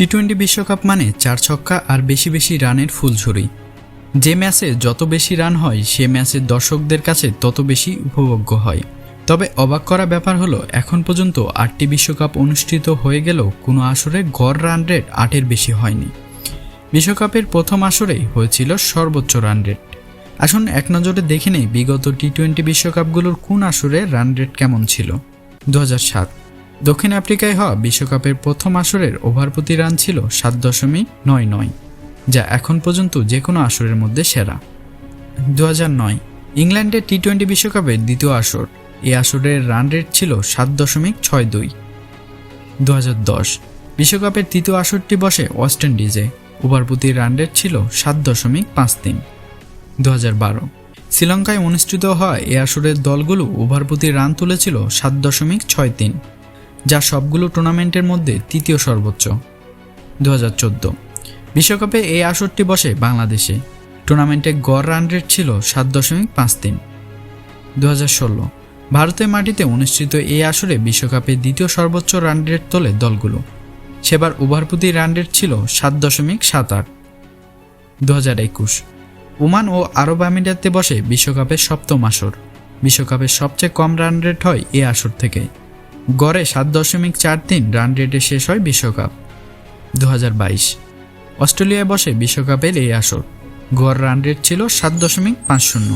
T twenty বিশ্বকাপ মানে চার ছক্কা আর বেশি বেশি রানের ফুলঝুরি যে ম্যাচে যত বেশি রান হয়, সে ম্যাচে দর্শকদের কাছে তত বেশি উপভোগ্য হয়। তবে অবাক করা ব্যাপার হলো, এখন পর্যন্ত আটটি বিশ্বকাপ অনুষ্ঠিত হয়ে গেলেও কোনো আসরে গড় রান রেট আটের বেশি হয়নি। বিশ্বকাপের প্রথম আসরেই হয়েছিল সর্বোচ্চ রান রেট আসুন এক নজরে দেখে নেই বিগত টি টোয়েন্টি বিশ্বকাপগুলোর কোন আসরে রান রেট কেমন ছিল। দু সাত দক্ষিণ আফ্রিকায় হওয়া বিশ্বকাপের প্রথম আসরের ওভার প্রতি রান ছিল সাত দশমিক নয় নয়, যা এখন পর্যন্ত যে কোনো আসরের মধ্যে সেরা। দু নয়, ইংল্যান্ডের টি টোয়েন্টি বিশ্বকাপের দ্বিতীয় আসর। এই আসরের রান রেট ছিল সাত দশমিক ছয় দুই। দু দশ, বিশ্বকাপের তৃতীয় আসরটি বসে ওয়েস্ট ইন্ডিজে। ওভার প্রতি রান রেট ছিল সাত দশমিক পাঁচ তিন। দু বারো, শ্রীলঙ্কায় অনুষ্ঠিত হওয়া এ আসরের দলগুলো ওভার প্রতি রান তুলেছিল সাত দশমিক ছয় তিন। যা সবগুলো টুর্নামেন্টের মধ্যে তৃতীয় সর্বোচ্চ। দু বিশ্বকাপে এই আসরটি বসে বাংলাদেশে। টুর্নামেন্টে গড় রান রেট ছিল সাত দশমিক পাঁচ তিন। দু ভারতের মাটিতে অনুষ্ঠিত এই আসরে বিশ্বকাপে দ্বিতীয় সর্বোচ্চ রান রেট তোলে দলগুলো। সেবার ওভার প্রতি রান রেট ছিল সাত দশমিক সাত আট। দু ওমান ও আরব আমিরাতে বসে বিশ্বকাপের সপ্তম আসর। বিশ্বকাপের সবচেয়ে কম রান রেট হয় এ আসর থেকে। গড়ে সাত দশমিক চার তিন রান রেটে শেষ হয় বিশ্বকাপ। দু হাজার বাইশ, অস্ট্রেলিয়ায় বসে বিশ্বকাপের এই আসর। গড় রান রেট ছিল সাত দশমিক পাঁচ শূন্য।